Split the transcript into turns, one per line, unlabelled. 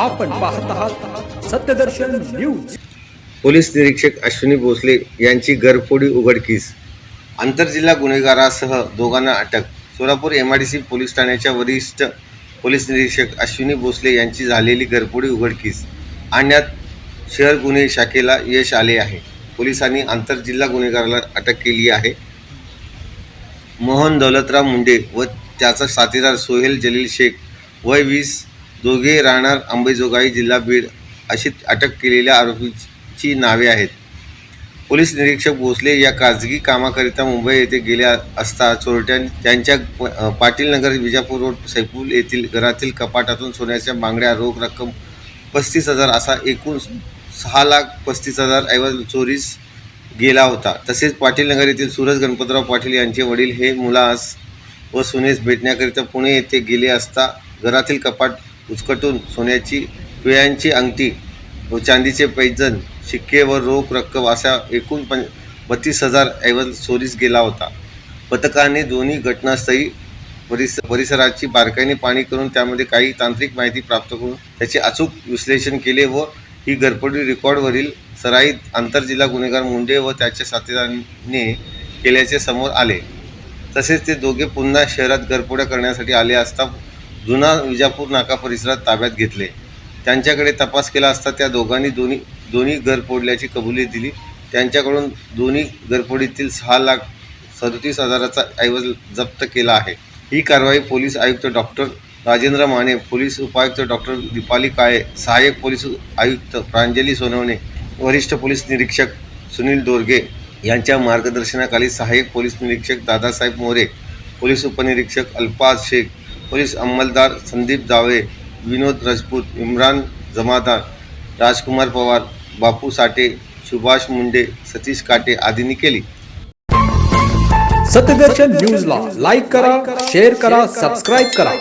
आपण पाहत आहात सत्यदर्शन न्यूज.
पोलीस निरीक्षक अश्विनी भोसले यांची घरफोडी उघडकीस. आंतरजिल्हा गुन्हेगारासह दोघांना अटक. Solapur M I D C police ठाण्याच्या वरिष्ठ पोलीस निरीक्षक अश्विनी भोसले यांची झालेली घरफोडी उघडकीस. आणण्यात शहर गुन्हे शाखेला यश आले आहे. पोलिसांनी आंतरजिल्हा गुन्हेगाराला अटक केली आहे. मोहन दौलतराव मुंडे व त्याचा साथीदार सोहेल जलील शेख वय वीस दोघे राहणार अंबेजोगाई जिल्हा बीड अशी अटक केलेल्या आरोपीची नावे आहेत. पोलीस निरीक्षक भोसले या खाजगी कामाकरिता मुंबई येथे गेल्या असता चोरट्या त्यांच्या पाटीलनगर पाटील नगर विजापूर रोड सैफुल येथील घरातील कपाटातून सोन्याच्या बांगड्या रोख रक्कम पस्तीस हजार असा एकूण सहा लाख पस्तीस हजार ऐवज चोरीस गेला होता. तसेच पाटील नगर येथील सूरज गणपतराव पाटील यांचे वडील हे मुलास व सुनेस भेटण्याकरिता पुणे येथे गेले असता घरातील कपाट उचकटून सोन्याची पिळ्यांची अंगठी व चांदीचे पैजन शिक्के व रोख रक्कम अशा एकूण पं बत्तीस हजार ऐवज चोरीस गेला होता. पथकाने दोन्ही घटनास्थळी परिस परिसराची बारकाईने पाणी करून त्यामध्ये काही तांत्रिक माहिती प्राप्त करून त्याचे अचूक विश्लेषण केले व ही घरपडी रेकॉर्डवरील सराईत आंतरजिल्हा गुन्हेगार मुंडे व त्याच्या साथीदारांनी केल्याचे समोर आले. तसेच ते दोघे पुन्हा शहरात घरपोड्या करण्यासाठी आले असता जुना विजापूर नाका परिसरात ताब्यात घेतले. त्यांच्याकडे तपास केला असता त्या दोघांनी दोन्ही दोन्ही घर फोडल्याची कबुली दिली. त्यांच्याकडून दोन्ही घरफोडीतील सहा लाख सदतीस हजाराचा ऐवज जप्त केला आहे. ही कारवाई पोलीस आयुक्त डॉक्टर राजेंद्र माने पोलीस उपायुक्त डॉक्टर दीपाली काळे सहाय्यक पोलीस आयुक्त प्रांजली सोनवणे वरिष्ठ पोलीस निरीक्षक सुनील दोरगे यांच्या मार्गदर्शनाखाली सहाय्यक पोलीस निरीक्षक दादासाहेब मोरे पोलीस उपनिरीक्षक अल्फाज शेख पोलीस अंमलदार संदीप जावळे विनोद राजपूत इम्रान जमादार राजकुमार पवार बापू साठे सुभाष मुंडे सतीश काटे आदींनी केली.
सत्यदर्शन न्यूजला लाईक करा शेअर करा सबस्क्राईब करा.